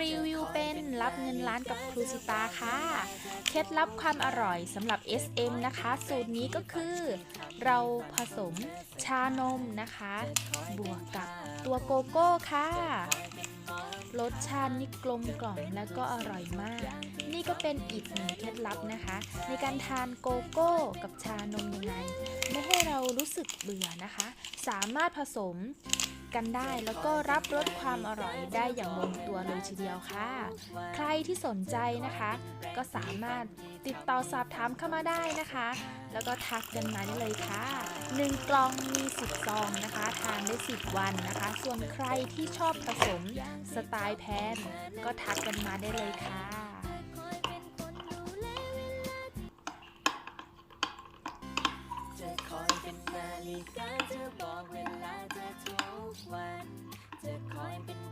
รีวิวเป็นรับเงินล้านกับครูสิตาค่ะ เคล็ดลับความอร่อยสำหรับ SM นะคะ สูตรนี้ก็คือ เราผสมชานมนะคะ บวกกับตัวโกโก้ค่ะรสชาตินี่กลมกล่อมแล้วก็อร่อยมาก นี่ก็เป็นอีกหนึ่งเคล็ดลับนะคะ ในการทานโกโก้กับชานมยังไงไม่ให้เรารู้สึกเบื่อนะคะ สามารถผสม กันได้ แล้วก็รับรสความอร่อยได้อย่างลงตัวเลยทีเดียวค่ะ ใครที่สนใจนะคะ ก็สามารถติดต่อสอบถามเข้ามาได้นะคะ แล้วก็ทักกันมาได้เลยค่ะ 1 กล่องมี10ซองนะคะ ทานได้ 10 วันนะคะ ส่วนใครที่ชอบผสมสไตล์แพนก็ทักกันมาได้เลยค่ะจะคอยเป็นนาฬิกาจะบอกเวลา จะคอยเป็น